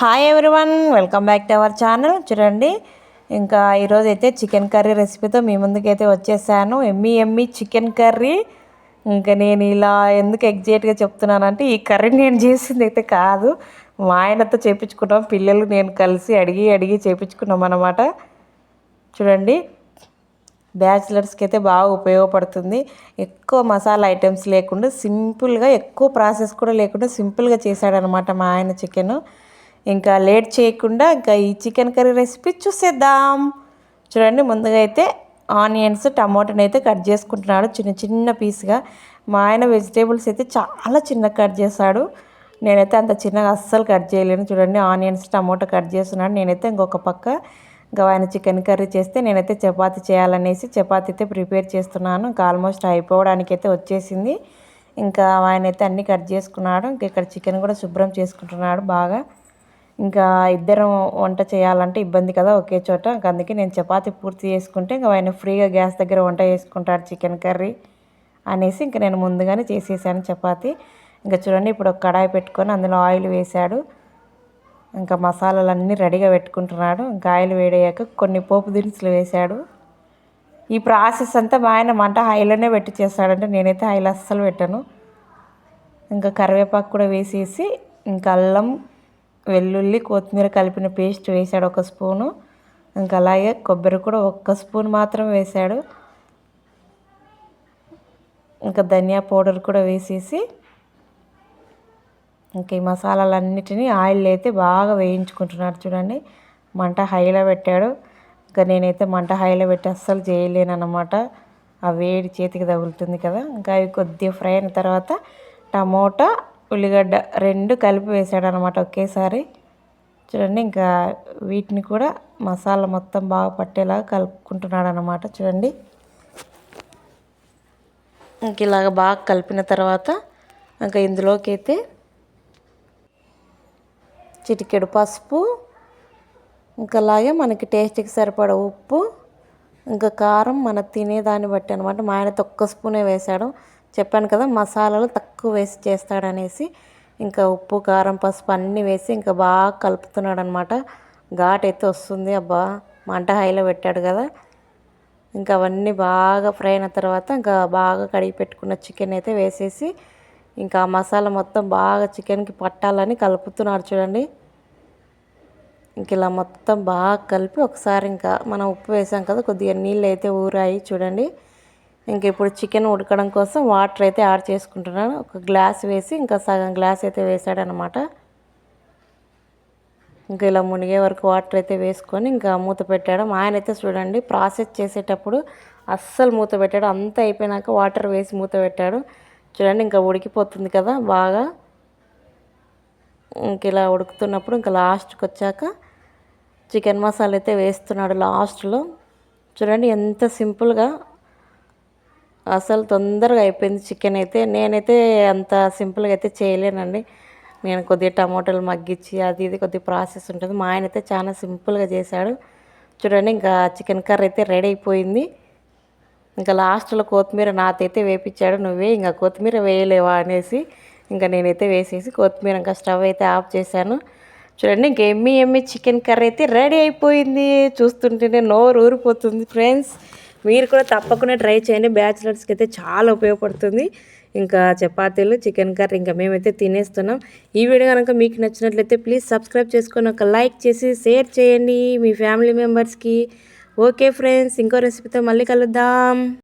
Hi everyone welcome back to our channel చూడండి ఇంకా ఈరోజు అయితే చికెన్ కర్రీ రెసిపీతో మీ ముందుకైతే వచ్చేసాను. ఎమ్మి ఎమ్మి చికెన్ కర్రీ ఇంకా నేను ఇలా ఎందుకు ఎగ్జాక్ట్గా చెప్తున్నానంటే ఈ కర్రీ నేను చేసింది అయితే కాదు. మా ఆయనతో చేపించుకున్నాం పిల్లలు నేను కలిసి అడిగి అడిగి చేపించుకున్నాం అనమాట చూడండి బ్యాచిలర్స్కి అయితే బాగా ఉపయోగపడుతుంది. ఎక్కువ మసాలా ఐటమ్స్ లేకుండా సింపుల్గా ఎక్కువ ప్రాసెస్ కూడా లేకుండా సింపుల్గా చేశాడనమాట మా ఆయన చికెన్ ఇంకా లేట్ చేయకుండా ఇంకా ఈ చికెన్ కర్రీ రెసిపీ చూసేద్దాం. చూడండి ముందుగా అయితే ఆనియన్స్ టమాటాని అయితే కట్ చేసుకుంటున్నాడు. చిన్న చిన్న పీస్గా. మా ఆయన వెజిటేబుల్స్ అయితే చాలా చిన్న కట్ చేశాడు. నేనైతే అంత చిన్నగా అస్సలు కట్ చేయలేను. చూడండి ఆనియన్స్ టమాటో కట్ చేస్తున్నాడు. నేనైతే ఇంకొక పక్క ఇంకా ఆయన చికెన్ కర్రీ చేస్తే నేనైతే చపాతి చేయాలనేసి చపాతీ అయితే ప్రిపేర్ చేస్తున్నాను. ఇంకా ఆల్మోస్ట్ అయిపోవడానికి అయితే వచ్చేసింది. ఇంకా ఆయన అయితే అన్నీ కట్ చేసుకున్నాడు. ఇంకా ఇక్కడ చికెన్ కూడా శుభ్రం చేసుకుంటున్నాడు బాగా. ఇంకా ఇద్దరం వంట చేయాలంటే ఇబ్బంది కదా ఒకే చోట. అందుకే నేను చపాతి పూర్తి చేసుకుంటే ఇంకా ఆయన ఫ్రీగా గ్యాస్ దగ్గర వంట చేసుకుంటాడు చికెన్ కర్రీ అనేసి ఇంకా నేను ముందుగానే చేసేసాను చపాతి. ఇంకా చూడండి ఇప్పుడు ఒక కడాయి పెట్టుకొని అందులో ఆయిల్ వేశాడు. ఇంకా మసాలాలన్నీ రెడీగా పెట్టుకుంటున్నాడు. ఇంకా ఆయిల్ వేడయ్యాక కొన్ని పోపు దినుసులు వేశాడు. ఈ ప్రాసెస్ అంతా మా ఆయన మంట హైలోనే పెట్టి చేస్తాడంటే నేనైతే హైలో అస్సలు పెట్టాను. ఇంకా కరివేపాకు కూడా వేసేసి ఇంకా అల్లం వెల్లుల్లి కొత్తిమీర కలిపిన పేస్ట్ వేసాడు ఒక స్పూను. ఇంకా అలాగే కొబ్బరి కూడా ఒక్క స్పూన్ మాత్రం వేశాడు. ఇంకా ధనియా పౌడర్ కూడా వేసేసి ఇంకా ఈ మసాలాలన్నిటినీ ఆయిల్ అయితే బాగా వేయించుకుంటున్నాడు చూడండి. మంట హైలో పెట్టాడు. ఇంకా నేనైతే మంట హైలో పెట్టి అస్సలు చేయలేను అనమాట ఆ వేడి చేతికి తగులుతుంది కదా. ఇంకా అవి కొద్దిగా ఫ్రై అయిన తర్వాత టమోటా ఉల్లిగడ్డ రెండు కలిపి వేసాడు అనమాట ఒకేసారి. చూడండి ఇంకా వీటిని కూడా మసాలా మొత్తం బాగా పట్టేలాగా కలుపుకుంటున్నాడు అనమాట చూడండి. ఇంక ఇలాగ బాగా కలిపిన తర్వాత ఇంకా ఇందులోకి అయితే చిటికెడు పసుపు ఇంకా అలాగే మనకి టేస్ట్కి సరిపడ ఉప్పు ఇంకా కారం మన తినేదాన్ని బట్టి అనమాట మా ఆయన ఒక్క స్పూనే వేశాడు చెప్పాను కదా మసాలాలు తక్కువ వేసి చేస్తాడనేసి ఇంకా ఉప్పు కారం పసుపు అన్నీ వేసి ఇంకా బాగా కలుపుతున్నాడు అనమాట ఘాట్ అయితే వస్తుంది అబ్బా మంట హైలో పెట్టాడు కదా. ఇంకా అవన్నీ బాగా ఫ్రై అయిన తర్వాత ఇంకా బాగా కడిగి పెట్టుకున్న చికెన్ అయితే వేసేసి ఇంకా ఆ మసాలా మొత్తం బాగా చికెన్కి పట్టాలని కలుపుతున్నాడు చూడండి. ఇంక ఇలా మొత్తం బాగా కలిపి ఒకసారి ఇంకా మనం ఉప్పు వేసాం కదా కొద్దిగా నీళ్ళు అయితే ఊరాయి చూడండి. ఇంక ఇప్పుడు చికెన్ ఉడకడం కోసం వాటర్ అయితే యాడ్ చేసుకుంటున్నాను. ఒక గ్లాస్ వేసి ఇంకా సగం గ్లాస్ అయితే వేసాడనమాట. ఇంకా ఇలా మునిగే వరకు వాటర్ అయితే వేసుకొని ఇంకా మూత పెట్టాడు. ఆయన అయితే చూడండి ప్రాసెస్ చేసేటప్పుడు అస్సలు మూత పెట్టాడు. అంతా అయిపోయినాక వాటర్ వేసి మూత పెట్టాడు. చూడండి ఇంకా ఉడికిపోతుంది కదా బాగా. ఇంక ఇలా ఉడుకుతున్నప్పుడు ఇంకా లాస్ట్కి వచ్చాక చికెన్ మసాలా అయితే వేస్తున్నాడు లాస్ట్లో. చూడండి ఎంత సింపుల్గా అసలు తొందరగా అయిపోయింది చికెన్ అయితే. నేనైతే అంత సింపుల్గా అయితే చేయలేనండి. నేను కొద్దిగా టమాటాలు మగ్గించి అది ఇది కొద్దిగా ప్రాసెస్ ఉంటుంది. మా ఆయన అయితే చాలా సింపుల్గా చేశాడు. చూడండి ఇంకా చికెన్ కర్రీ అయితే రెడీ అయిపోయింది. ఇంకా లాస్ట్లో కొత్తిమీర నాతైతే వేపించాడు. నువ్వే ఇంకా కొత్తిమీర వేయలేవా అనేసి ఇంకా నేనైతే వేసేసి కొత్తిమీర ఇంకా స్టవ్ అయితే ఆఫ్ చేశాను. చూడండి ఇంకా ఎమ్మి ఎమ్మి చికెన్ కర్రీ అయితే రెడీ అయిపోయింది. చూస్తుంటేనే నోరు ఊరిపోతుంది ఫ్రెండ్స్. మీరు కూడా తప్పకుండా ట్రై చేయండి. బ్యాచిలర్స్కి అయితే చాలా ఉపయోగపడుతుంది. ఇంకా చపాతీలు చికెన్ కర్రీ ఇంకా మేమైతే తినేస్తున్నాం. ఈ వీడియో కనుక మీకు నచ్చినట్లయితే ప్లీజ్ సబ్స్క్రైబ్ చేసుకొని ఒక లైక్ చేసి షేర్ చేయండి మీ ఫ్యామిలీ మెంబర్స్కి. ఓకే ఫ్రెండ్స్ ఇంకో రెసిపీతో మళ్ళీ కలుద్దాం.